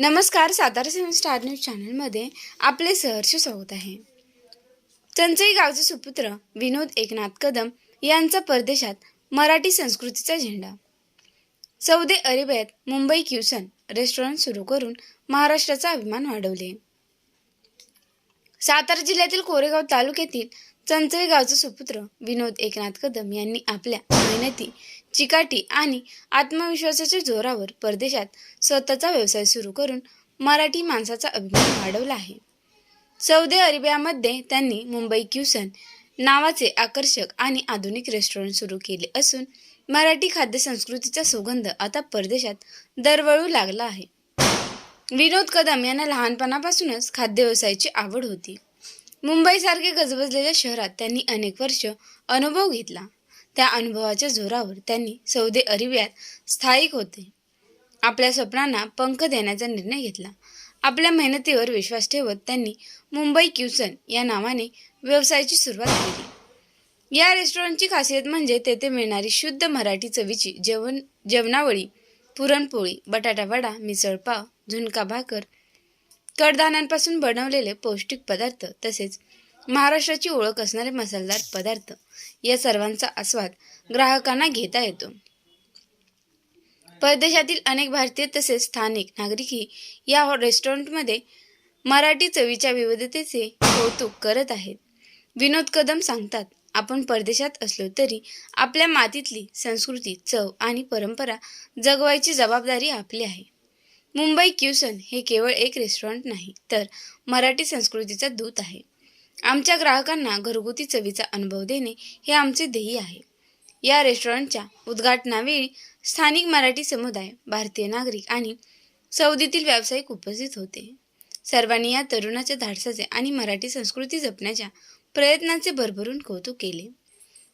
नमस्कार सातारा सेवन star news चॅनलमध्ये आपले सहर्ष स्वागत आहे. चंचई गावचे सुपुत्र विनोद एकनाथ कदम यांचा परदेशात मराठी संस्कृतीचा झेंडा. सौदी अरेबियात मुंबई क्युसन रेस्टॉरंट सुरू करून महाराष्ट्राचा अभिमान वाढवले. सातारा जिल्ह्यातील कोरेगाव तालुक्यातील चंचई गावचे सुपुत्र विनोद एकनाथ कदम यांनी आपल्या मेहनती चिकाटी आणि आत्मविश्वासाच्या जोरावर परदेशात स्वतःचा व्यवसाय सुरू करून मराठी माणसाचा अभिमान वाढवला आहे. सौदी अरेबियामध्ये त्यांनी मुंबई क्युसन नावाचे आकर्षक आणि आधुनिक रेस्टॉरंट सुरू केले असून मराठी खाद्य संस्कृतीचा सुगंध आता परदेशात दरवळू लागला आहे. विनोद कदम यांना लहानपणापासूनच खाद्य व्यवसायाची आवड होती. मुंबईसारखे गजबजलेल्या शहरात त्यांनी अनेक वर्ष अनुभव घेतला. त्या अनुभवाच्या जोरावर त्यांनी सौदी अरेबियात स्थायिक होते. आपल्या स्वप्नांना पंख देण्याचा निर्णय घेतला. आपल्या मेहनतीवर विश्वास ठेवत त्यांनी मुंबई क्युसन या नावाने व्यवसायाची सुरुवात केली. या रेस्टॉरंटची खासियत म्हणजे तेथे मिळणारी शुद्ध मराठी चवीची जेवण जेवणावळी पुरणपोळी बटाटा वडा मिसळपाव झुणका भाकर कडधान्यांपासून बनवलेले पौष्टिक पदार्थ तसेच महाराष्ट्राची ओळख असणारे मसालेदार पदार्थ या सर्वांचा आस्वाद ग्राहकांना घेता येतो. परदेशातील अनेक भारतीय तसेच स्थानिक नागरिकही या रेस्टॉरंटमध्ये मराठी चवीच्या विविधतेचे कौतुक करत आहेत. विनोद कदम सांगतात आपण परदेशात असलो तरी आपल्या मातीतली संस्कृती चव आणि परंपरा जगवायची जबाबदारी आपली आहे. मुंबई क्युसन हे केवळ एक रेस्टॉरंट नाही तर मराठी संस्कृतीचा दूत आहे. आमच्या ग्राहकांना घरगुती चवीचा अनुभव देणे हे आमचे ध्येय आहे. या रेस्टॉरंटच्या उद्घाटनावेळी स्थानिक मराठी समुदाय भारतीय नागरिक आणि सौदीतील व्यावसायिक उपस्थित होते. सर्वांनी या तरुणाच्या धाडसाचे आणि मराठी संस्कृती जपण्याच्या प्रयत्नांचे भरभरून कौतुक केले.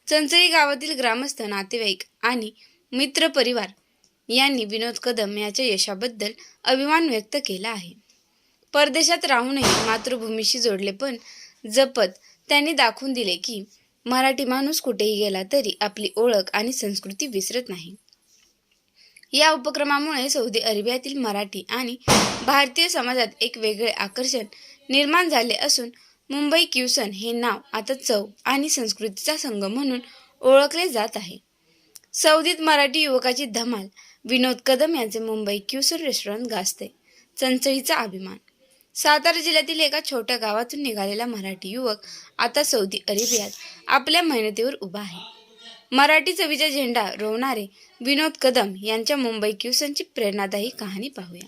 चंचळी गावातील ग्रामस्थ नातेवाईक आणि मित्र परिवार यांनी विनोद कदम याच्या यशाबद्दल अभिमान व्यक्त केला आहे. परदेशात राहूनही मातृभूमीशी जोडले पण जपत त्यांनी दाखवून दिले की मराठी माणूस कुठेही गेला तरी आपली ओळख आणि संस्कृती विसरत नाही. या उपक्रमामुळे सौदी अरेबियातील मराठी आणि भारतीय समाजात एक वेगळे आकर्षण निर्माण झाले असून मुंबई क्युसन हे नाव आता चव आणि संस्कृतीचा संगम म्हणून ओळखले जात आहे. सौदीत मराठी युवकाची धमाल विनोद कदम यांचे मुंबई क्युसन रेस्टॉरंट गाजते चंचळीचा अभिमान. सातारा जिल्ह्यातील एका छोट्या गावातून निघालेला मराठी युवक आता सौदी अरेबियात आपल्या मेहनतीवर उभा आहे. मराठी चवीचा झेंडा रोवणारे विनोद कदम यांच्या मुंबई क्युसनची प्रेरणादायी कहाणी पाहूया.